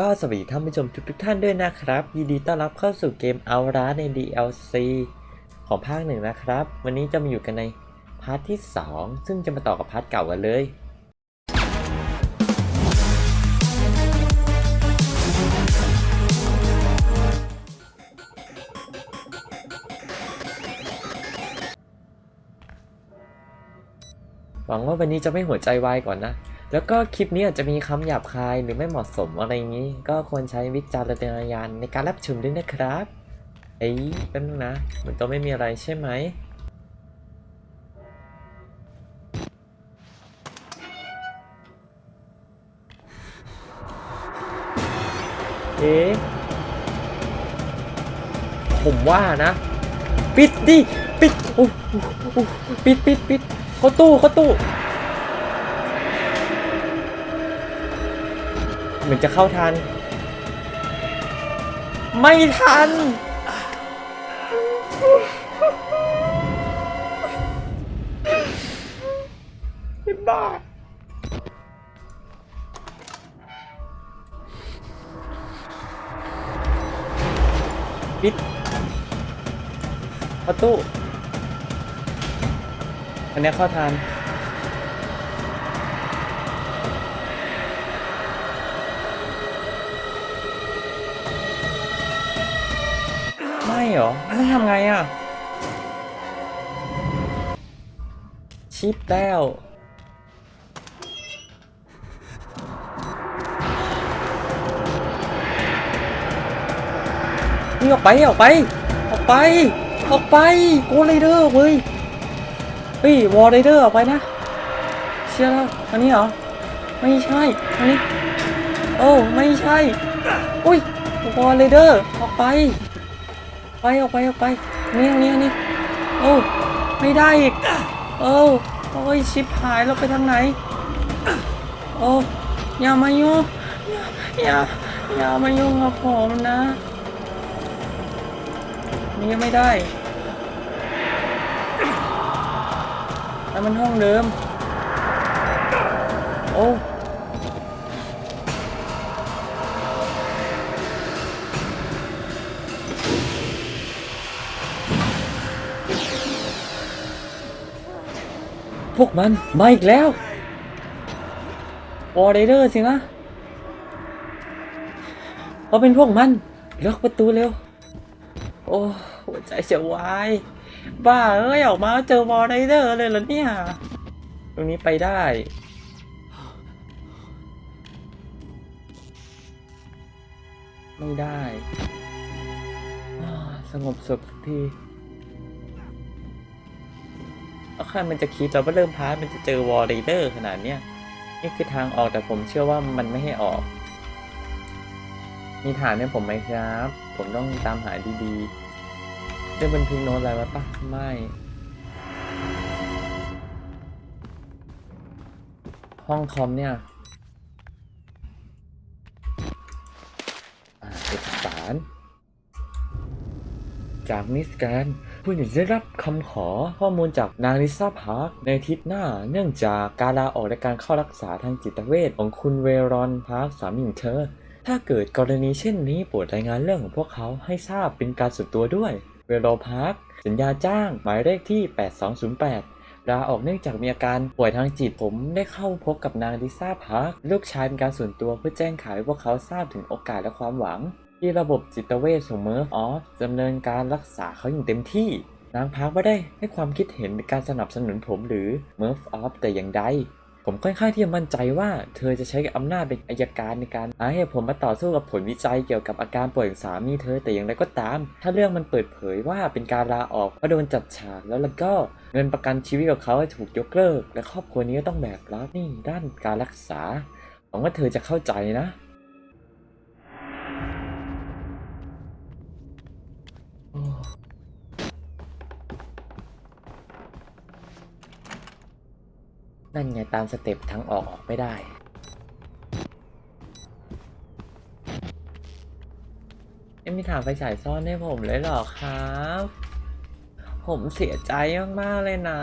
ก็สวัสดีท่านผู้ชมทุกๆท่านด้วยนะครับ ยินดีต้อนรับเข้าสู่เกมเอาราใน DLC ของภาคหนึ่งนะครับ วันนี้จะมาอยู่กันในพาร์ทที่ 2 ซึ่งจะมาต่อกับพาร์ทเก่ากันเลยหวังว่าวันนี้จะไม่หัวใจวายก่อนนะ แล้วก็คลิปนี้อาจจะมีคำหยาบคายหรือไม่เหมาะสมอะไรอย่างนี้ ก็ควรใช้วิจารณญาณในการรับชมด้วยนะครับเอ้ยแป๊บนึงนะเหมือนจะไม่มีอะไรใช่ไหมเอ๊ะผมว่านะ ปิดดิ ปิดโอ้ปิดปิดปิดเขาตู้เขาตู้ เหมือนจะเข้าทัน ไม่ทัน ไม่บ้าปิดประตูอันเนี้ยเข้าทาน ไม่เหรอไม่ทำไงอะ ชิปแล้วนี่ออกไปออกไป ออกไป ออกไปโกไรเดอร์เว้ยเฮ้ยวอลไรเดอร์ออกไปนะเชื่อแล้วอันนี้เหรอ ไม่ใช่อันนี้โอ้ไม่ใช่ อุ้ยวอลไรเดอร์ออกไป ไปออกไปออกไปนี่นี่นี่โอ้ไม่ได้อีกโอ้โอ้ยชิปหายเราไปทางไหนโอ้อย่ามายุ่งอย่าอย่ามายุ่งกับผมนะนี่ไม่ได้แล้วมันห้องเดิม โอ้ พวกมันมาอีกแล้ววอร์เดอร์สินะเขาเป็นพวกมันล็อกประตูเร็ว โอ้หัวใจจะวาย บ้าเอ้ยออกมาเจอวอลไรเดอร์เลยเหรอเนี่ย ตรงนี้ไปได้ ไม่ได้ สงบสุขที แล้วใครมันจะคิดเราว่าเริ่มพาร์ทมันจะเจอวอลไรเดอร์ขนาดเนี้ยนี่คือทางออกแต่ผมเชื่อว่ามันไม่ให้ออก มีฐานให้ผมไหมครับ ผมต้องตามหาดีๆ ได้บันทึกโน้ตอะไรไว้ปะไม่ห้องคอมเนี่ยเอกสาร จากมิสแกรน ผู้หญิงได้รับคำขอข้อมูลจากนางลิซ่าพาร์คในทิตย์หน้า เนื่องจากการลาออกและการเข้ารักษาทางจิตเวชของคุณเวรอนพาร์คสามีของเธอ ถ้าเกิดกรณีเช่นนี้โปรดรายงานเรื่องของพวกเขาให้ทราบเป็นการส่วนตัวด้วย เวโรพาร์คสัญญาจ้างหมายเลขที่ 8208ลาออกเนื่องจากมีอาการป่วยทางจิตผมได้เข้าพบกับนางลิซ่าพาร์คลูกชายเป็นการส่วนตัวเพื่อแจ้งข่าวให้พวกเขาทราบถึงโอกาสและความหวัง ที่ระบบจิตเวชของเมิร์ฟออฟดำเนินการรักษาเขาอย่างเต็มที่ นางพาร์คไม่ได้ให้ความคิดเห็นในการสนับสนุนผมหรือเมิร์ฟออฟแต่อย่างใดผมค่อนข้างที่จะมั่นใจว่า เธอจะใช้อำนาจเป็นอายการในการหาให้ผมมาต่อสู้กับผลวิจัยเกี่ยวกับอาการป่วยของสามีเธอแต่อย่างไรก็ตาม ถ้าเรื่องมันเปิดเผยว่าเป็นการลาออกเพราะโดนจัดฉากแล้วแล้วก็เงินประกันชีวิตของเขาถูกยกเลิก และครอบครัวนี้ก็ต้องแบกรับนี่ด้านการรักษาหวังว่าเธอจะเข้าใจนะ นั่นไงตามสเต็ปทางออกออกไม่ได้ยังมีถามไฟฉายซ่อนให้ผมเลยเหรอครับ ผมเสียใจมาก ๆ เลยนะ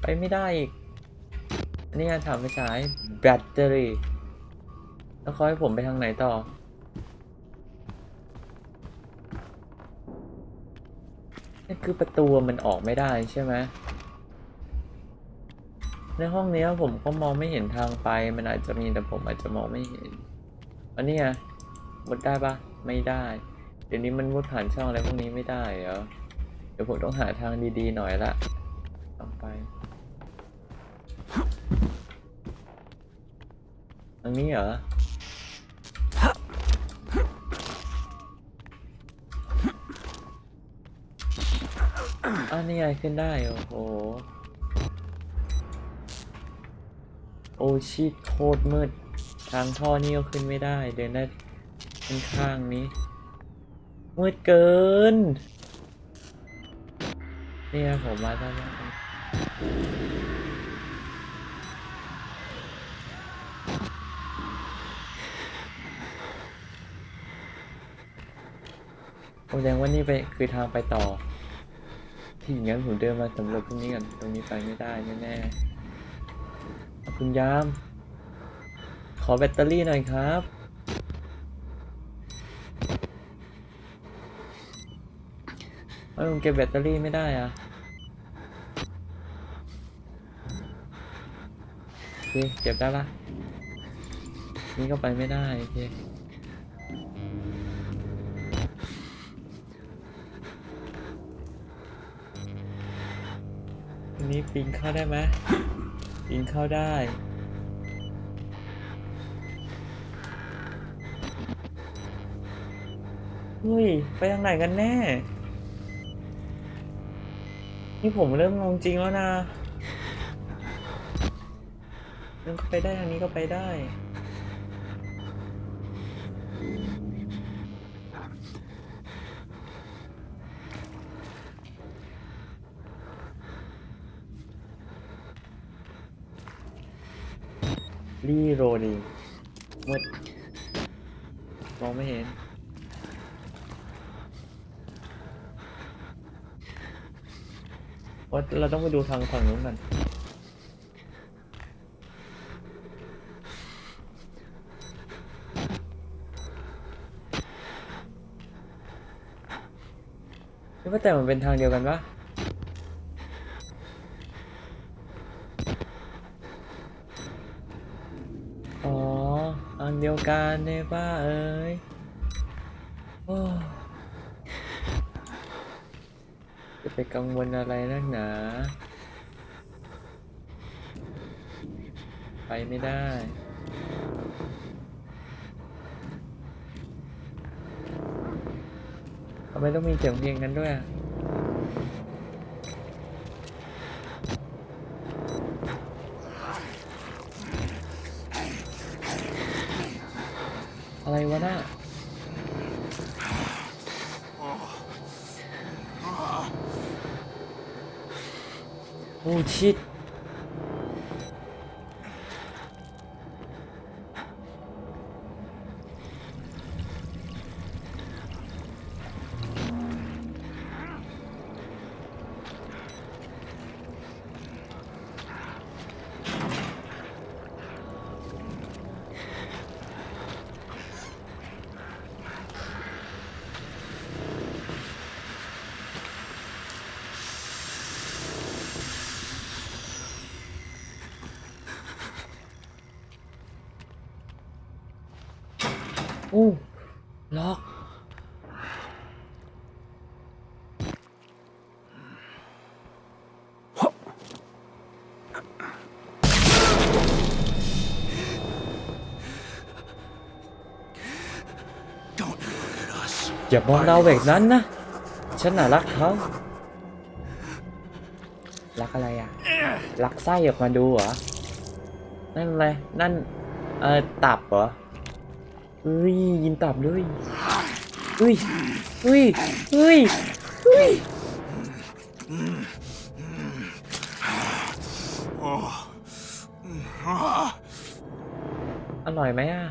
ไปไม่ได้อีก อันนี้งานถามไฟฉายแบตเตอรี่ แล้วเขาให้ผมไปทางไหนต่อนี่คือประตูมันออกไม่ได้ใช่ไหม ในห้องนี้ผมก็มองไม่เห็นทางไป มันอาจจะมีแต่ผมอาจจะมองไม่เห็น อันนี้ไงมุดได้ปะไม่ได้ เดี๋ยวนี้มันมุดผ่านช่องอะไรพวกนี้ไม่ได้เหรอ เดี๋ยวผมต้องหาทางดีๆหน่อยละต้องไปทางนี้เหรออ้าวนี่ไงขึ้นได้ โอ้โห โอชิโคตรมืด ทางท่อนี่ก็ขึ้นไม่ได้ เดินได้ข้างนี้ มืดเกิน นี่ยผมมาได้แล้แดงว่านี่ไปคือทางไปต่อที่อย่างนั้นผมเดินมาสำรวจตรงนี้กันตรงนี้ไปไม่ได้แน่ๆ คุณยาม ขอแบตเตอรี่หน่อยครับเอ้ยผมเก็บแบตเตอรี่ไม่ได้อะโอเคเก็บได้ละ นี่ก็ไปไม่ได้โอเคนนี้ปีนเข้าได้ไหม กินข้าวได้ เฮ้ย ไปทางไหนกันแน่ นี่ผมเริ่มงงจริงแล้วนะเริ่มไปได้ทางนี้ก็ไปได้ รีโรดิงมืดมองไม่เห็น ว่าเราต้องไปดูทางฝั่งนู้นกันนี่ว่าแต่มันเป็นทางเดียวกันปะอ๋อ ทางเดียวกันเนี่ยป้าเอ้ยโอ้จะไปกังวลอะไรนักหนา ไปไม่ได้ทำไมต้องมีเสียงเพลงกันด้วยอะ อู้ล็อกอย่ามองเราแบบนั้นนะ ฉันน่ะรักเขา รักอะไรอะ รักไส้ออกมาดูเหรอ นั่นอะไร นั่น เออตับเหรอ เฮ้ยยินตับด้วยเฮ้ยเฮ้ยเฮ้ยเฮ้ยอร่อยไหมอะ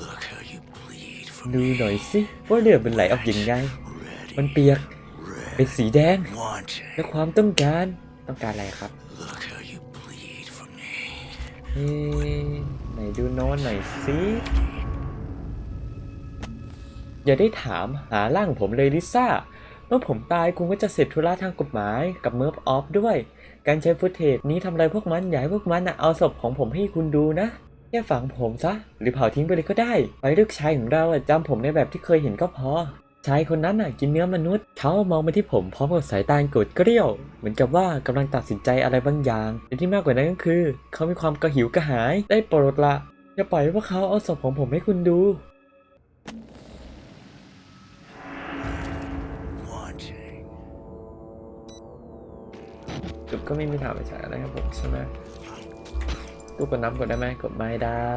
Look how you bleed from ดูหน่อยสิว่าเลือดมันไหลออกยังไง มันเปียก เป็นสีแดง wanting. และความต้องการต้องการอะไรครับ Look how you bleed for me. เอ๊ะไหนดูโน้ตหน่อยสิ อย่าได้ถามหาร่างผมเลยลิซ่า เมื่อผมตายคุณก็จะเสร็จธุระทางกฎหมายกับเมิร์ฟออฟด้วย การใช้ฟุตเทจนี้ทำอะไรพวกมันอย่าให้พวกมันนะเอาศพของผมให้คุณดูนะแค่ฝังผมซะ หรือเผาทิ้งไปเลยก็ได้ไปเลือกชายของเราจำผมในแบบที่เคยเห็นก็พอชายคนนั้นน่ะกินเนื้อมนุษย์ เขามองมาที่ผมพร้อมกับสายตาโกรธเกรี้ยว เหมือนกับว่ากำลังตัดสินใจอะไรบางอย่างแต่ที่มากกว่านั้นก็คือ เขามีความกระหิวกระหาย ได้โปรดละอย่าปล่อยให้พวกเขาเอาศพของผมให้คุณดู จุดก็ไม่มีถามไปฉายอะไรครับผมใช่ไหมตู้กดน้ำกดได้ไหมกดไม่ได้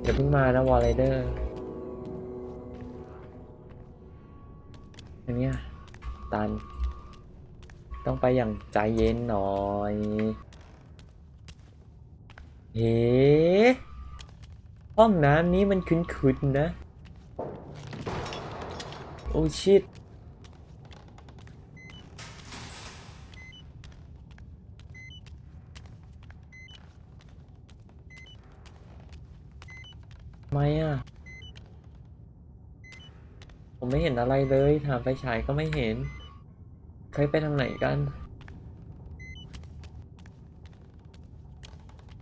เดี๋ยวเพิ่งมานะวอลเลเดอร์อันเนี้ยตัน ต้องไปอย่างใจเย็นหน่อยเฮ้ห้องน้ำนี้มันคุ้นๆนะ โอ้ชิต ไมอะ ผมไม่เห็นอะไรเลย ถามไฟฉายก็ไม่เห็น เคยไปทางไหนกัน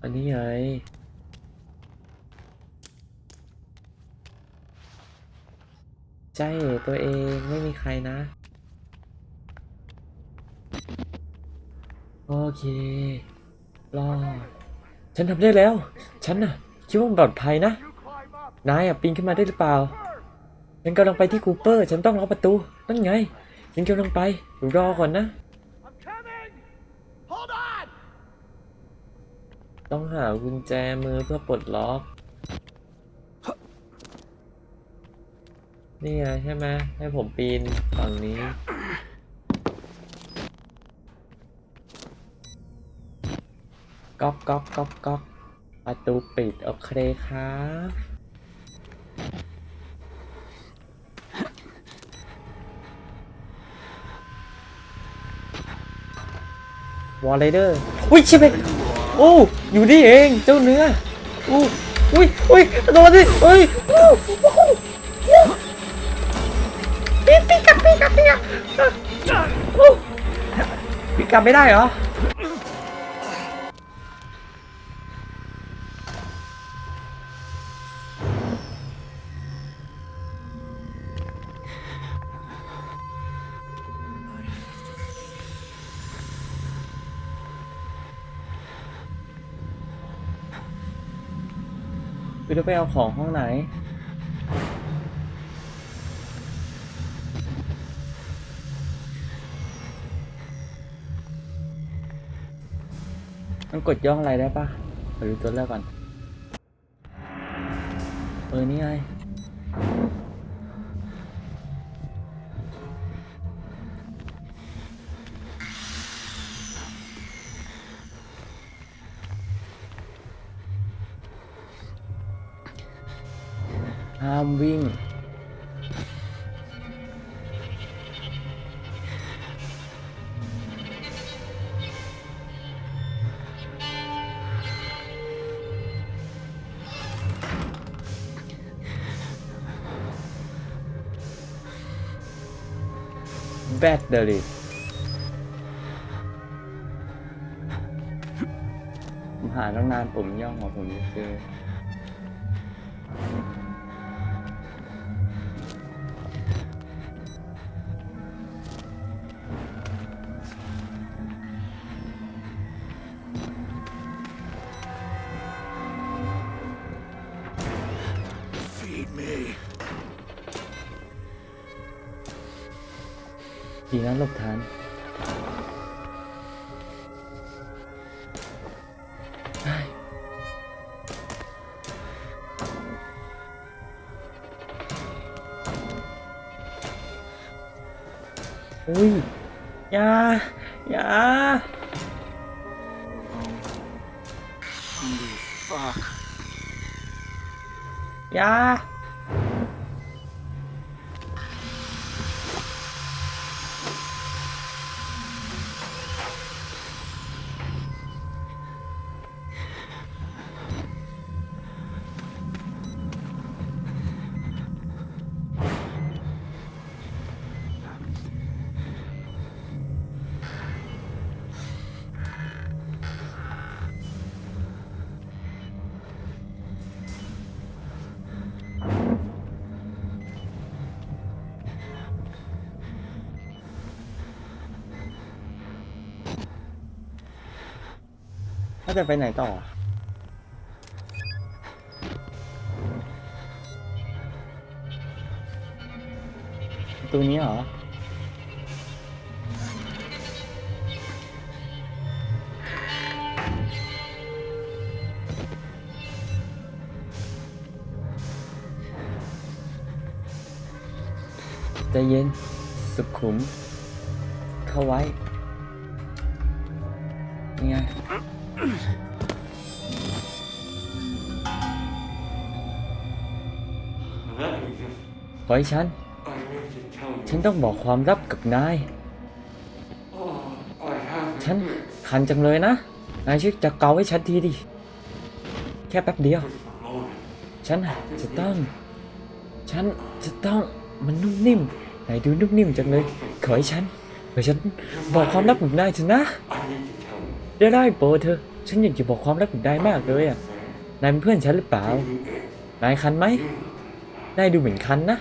อันนี้ไงใจเอ๋ตัวเองไม่มีใครนะ โอเค รอ ฉันทำได้แล้ว ฉันน่ะ คิดว่าปลอดภัยนะ นายอะปีนขึ้นมาได้หรือเปล่า ฉันกำลังไปที่คูเปอร์ ฉันต้องล็อกประตู นั่นไง ฉันกำลังไปรอก่อนนะ I'm coming! Hold on! ต้องหากุญแจมือเพื่อปลดล็อก นี่ไงใช่ไหมให้ผมปีนฝั่งนี้ก๊อกก๊อกก๊อกก๊อกประตูปิด โอเคครับ อลเลเดอร์อุ้ยชิบเองโอ้อยู่นี่เองเจ้าเนื้ออู้อุ้ยอุ้ยโดนดิเอ้ยอู้อู้ปีกปีกกลับปีกับปีกับปีกับไม่ได้เหรอ ไปดูไปเอาของห้องไหน มันกดย่องอะไรได้ปะไปดูตัวแรกก่อน เออ นี่ไง ห้ามวิ่ง แบตเตอรี่ผมหาตั้งนานผมย่องของผมไม่เจอ ดีนะหลบทั ถ้าจะไปไหนต่อประตูนี้เหรอ ใจเย็น สุขุม เข้าไว้ นี่ไง ปล่อยฉัน ฉันต้องบอกความลับกับนาย ฉันคันจังเลยนะ นายช่วยจะเกาให้ฉันทีดิ แค่แป๊บเดียว ฉันจะต้อง ฉันจะต้องมันนุ่มนิ่ม นายดูนุ่มนิ่มจังเลย ขอให้ฉันขอให้ฉันบอกความลับกับนายเถอะนะ ได้ได้โปรเธอ ฉันอยากจะบอกความลับกับนายมากเลยอะ นายเป็นเพื่อนฉันหรือเปล่า นายคันไหมนายดูเหมือนคันนะ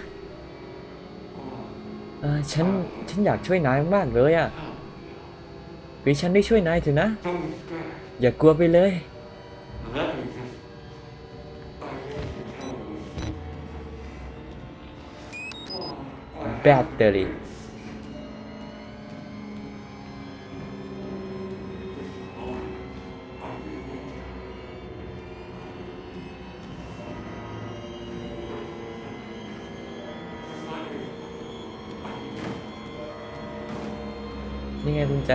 เออฉัน ฉันอยากช่วยนายมากเลยอะคือฉันได้ช่วยนายเถอะนะ อย่ากลัวไปเลย แบตเตอรี่ ไงกุญแจ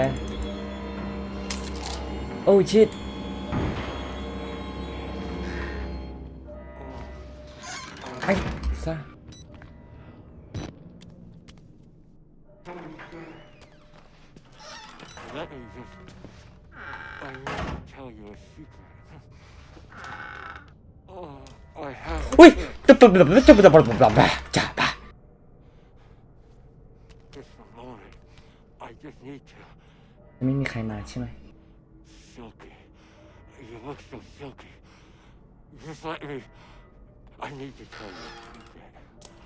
โอ้ชิดไปซะอุ้ยจะปุ๊บปุ๊บปุ๊บปุ๊บปุ๊บปุ๊บปุ๊บจ้า ไม่มีใครมาใช่ไหม Silky. You look so silky. Just let me. I need to tell you a secret.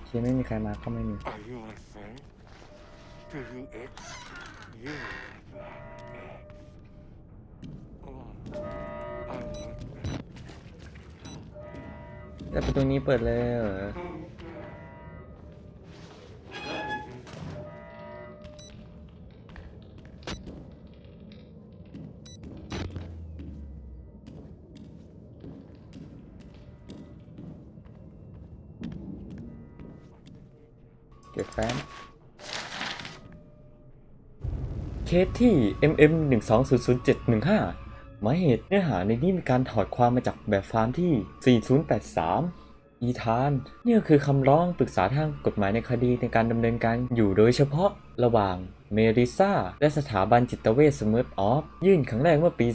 เคียไม่มีใครมาก็ไม่มี Are you my friend? Do you itch? You itch. Oh, I want แต่ประตูนี้เปิดเลยเหรอเสที่ MM 1 2 0 0 7 1 5หมายเหตุเนื้อหาในนี้มีการถอดความมาจากแบบฟาร์มที่ 4083 อีธานนี่ยคือคำร้องปรึกษาทางกฎหมายในคดีในการดำเนินการอยู่โดยเฉพาะ ระหว่างเมริซาและสถาบันจิตเวชสมิร์ฟออฟยื่นครั้งแรกเมื่อปี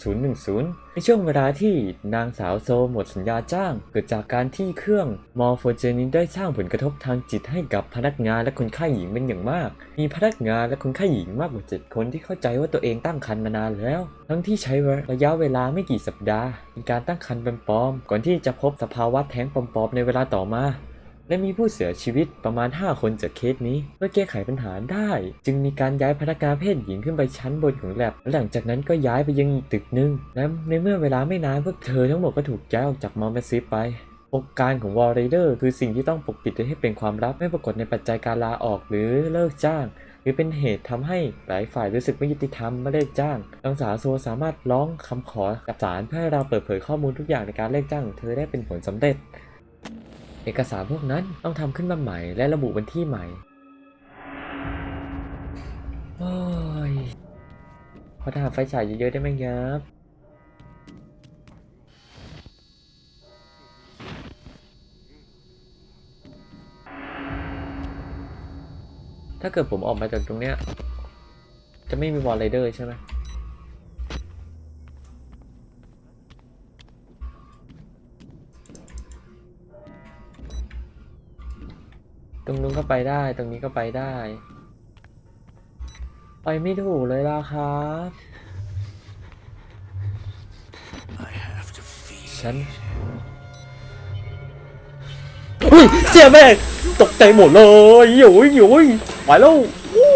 2010 ในช่วงเวลาที่นางสาวโซหมดสัญญาจ้าง เกิดจากการที่เครื่องมอร์โฟเจนินได้สร้างผลกระทบทางจิตให้กับพนักงานและคนไข้หญิงเป็นอย่างมาก มีพนักงานและคนไข้หญิงมากกว่า 7 คนที่เข้าใจว่าตัวเองตั้งครรภ์มานานแล้ว ทั้งที่ใช้ระยะเวลาไม่กี่สัปดาห์ในการตั้งครรภ์เป็นปลอมก่อนที่จะพบสภาวะแท้งปลอมๆในเวลาต่อมา และมีผู้เสียชีวิตประมาณ 5 คนจากเคสนี้เพื่อแก้ไขปัญหาได้ จึงมีการย้ายพนักงานเพศหญิงขึ้นไปชั้นบนของแลบและหลังจากนั้นก็ย้ายไปยังอีกตึกหนึ่งและในเมื่อเวลาไม่นานพวกเธอทั้งหมดก็ถูกย้ายออกจากมอร์แมซิฟไปปกการของวอลเรเดอร์คือสิ่งที่ต้องปกปิดไว้ให้เป็นความลับไม่ปรากฏในปัจจัยการลาออกหรือเลิกจ้าง หรือเป็นเหตุทำให้หลายฝ่ายรู้สึกไม่ยุติธรรมเมื่อเลิกจ้างนางสาวโซสามารถร้องคำขอกับศาลเพื่อให้เราเปิดเผยข้อมูลทุกอย่างในการเลิกจ้างของเธอได้เป็นผลสำเร็จ เอกสารพวกนั้นต้องทำขึ้นมาใหม่และระบุวันที่ใหม่โอ้ยขอถามไฟฉายเยอะๆได้ไหมครับถ้าเกิดผมออกมาจากตรงเนี้ย จะไม่มีวอลเลเดอร์ใช่ไหม ตรงนู้นก็ไปได้ ตรงนี้ก็ไปได้ ไปไม่ถูกเลยล่ะครับ I have to feed ฉันอุ้ยเสียแม่งตกใจหมดเลยโอ้ยโอ้ยไปแล้วอู้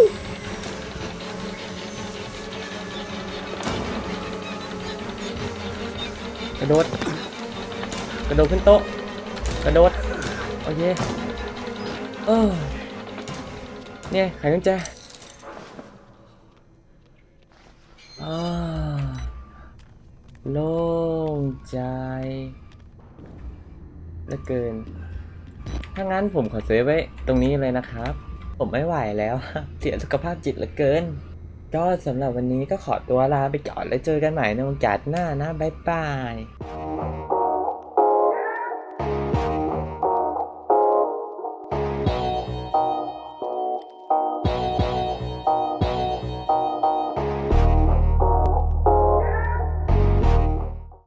กระโดด กระโดดขึ้นโต๊ะ กระโดด โอเค เออเนี่ยไขกุญแจอ่าโล่งใจเหลือเกิน ถ้างั้นผมขอเซื้อไว้ตรงนี้เลยนะครับ ผมไม่ไหวแล้ว เสียสุขภาพจิตเหลือเกิน ก็สำหรับวันนี้ก็ขอตัวลาไปก่อนแล้วเจอกันใหม่ในโอกาสหน้านะ บ๊ายบาย